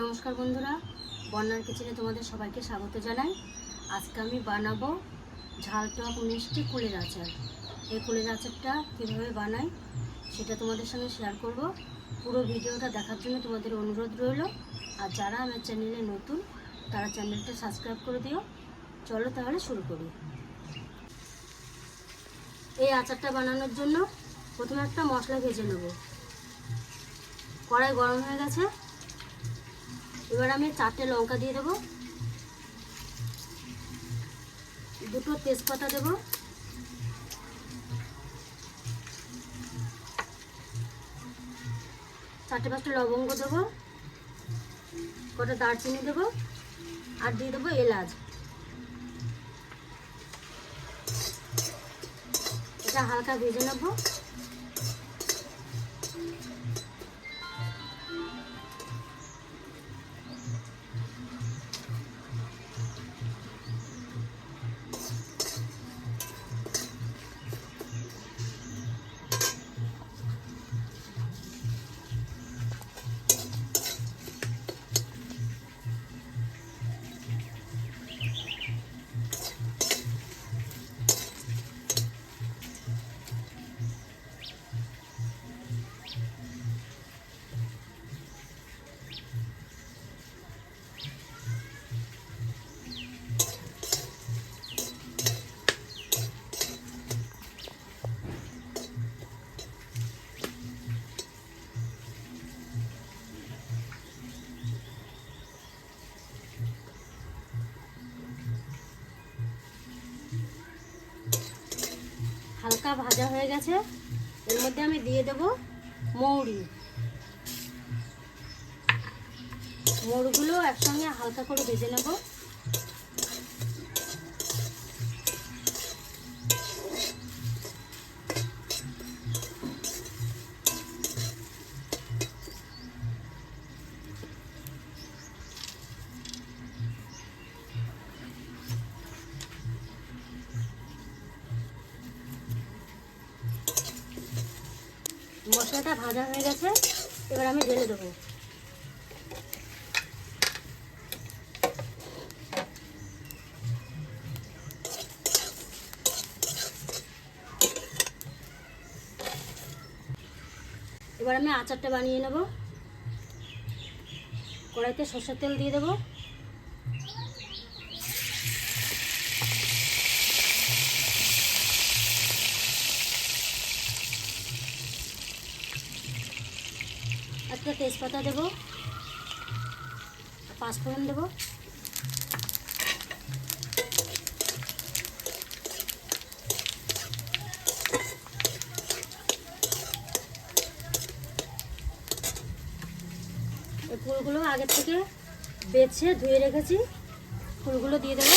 নমস্কার বন্ধুরা, বন্যার কিচেনে তোমাদের সবাইকে স্বাগত জানাই। আজকে আমি বানাবো ঝাল টক মিষ্টি কুলের আচার। এই কুলের আচারটা কীভাবে বানাই সেটা তোমাদের সঙ্গে শেয়ার করব। পুরো ভিডিওটা দেখার জন্য তোমাদের অনুরোধ রইল। আর যারা আমার চ্যানেলে নতুন, তারা চ্যানেলটা সাবস্ক্রাইব করে দিও। চলো তাহলে শুরু করি। এই আচারটা বানানোর জন্য প্রথমে একটা মশলা ভেজে নেব। কড়াই গরম হয়ে গেছে। এবার আমি চারটে লঙ্কা দিয়ে দেবো। দুটো তেজপাতা দেবো। চারটে পাঁচটা লবঙ্গ দেবো। কটা দারচিনি দেবো। আর দিয়ে দেবো এলাচ। এটা হালকা ভেজে নেব। হালকা ভাজা হয়ে গেছে। এর মধ্যে আমি দিয়ে দেব মৌরি। মৌরগুলো একসঙ্গে হালকা করে ভেজে নেব। মশলাটা ভাজা হয়ে গেছে, এবার আমি ঢেলে দেবো। এবার আমি আচারটা বানিয়ে নেব। কড়াইতে সর্ষের তেল দিয়ে দেবো। একটা তেজপাতা দেবো পাঁচফোড়ন দেবো। ফুলগুলো আগে থেকে বেছে ধুয়ে রেখেছি। ফুলগুলো দিয়ে দেবো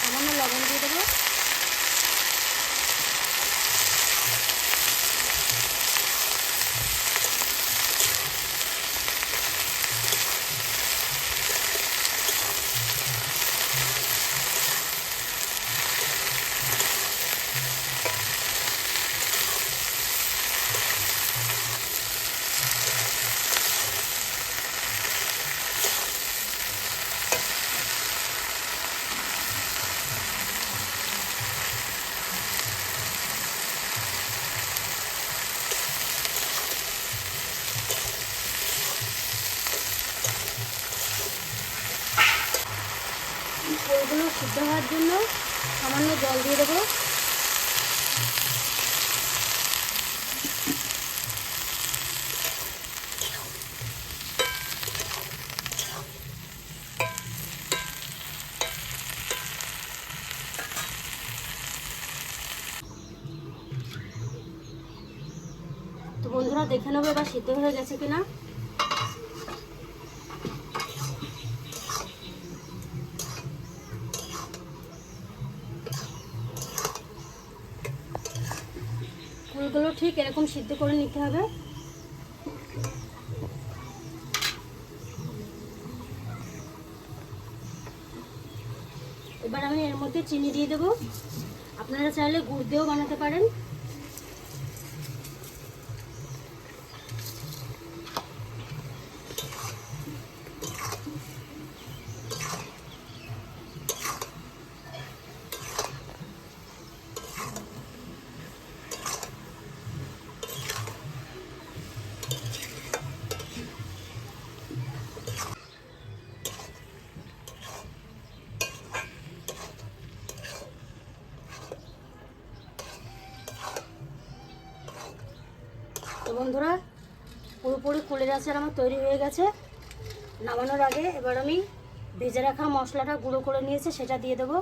সামান্য লবণ দিয়ে দেবো ফুলগুলো সিদ্ধ হওয়ার জন্য সামান্য জল দিয়ে দেবো। তো বন্ধুরা, দেখে নেব এবার সিদ্ধ হয়ে গেছে কিনা। ফুলগুলো ঠিক এরকম সিদ্ধ করে নিতে হবে। এবার আমি এর মধ্যে চিনি দিয়ে দেবো। আপনারা চাইলে গুড় দিয়েও বানাতে পারেন। তো বন্ধুরা, পুরোপুরি কুলের আচার আমার তৈরি হয়ে গেছে। নামানোর আগে এবার আমি ভেজে রাখা মশলাটা গুঁড়ো করে নিয়েছে, সেটা দিয়ে দেবো।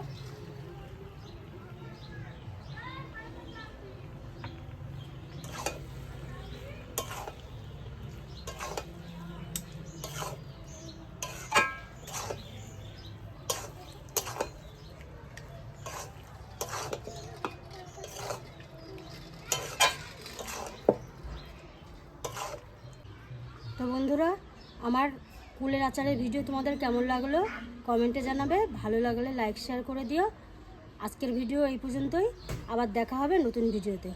বন্ধুরা, আমার কুলের আচারের ভিডিও তোমাদের কেমন লাগল? কমেন্টে জানাবে। ভালো লাগলে লাইক শেয়ার করে দিও। আজকের ভিডিও এই পর্যন্তই। আবার দেখা হবে নতুন ভিডিওতে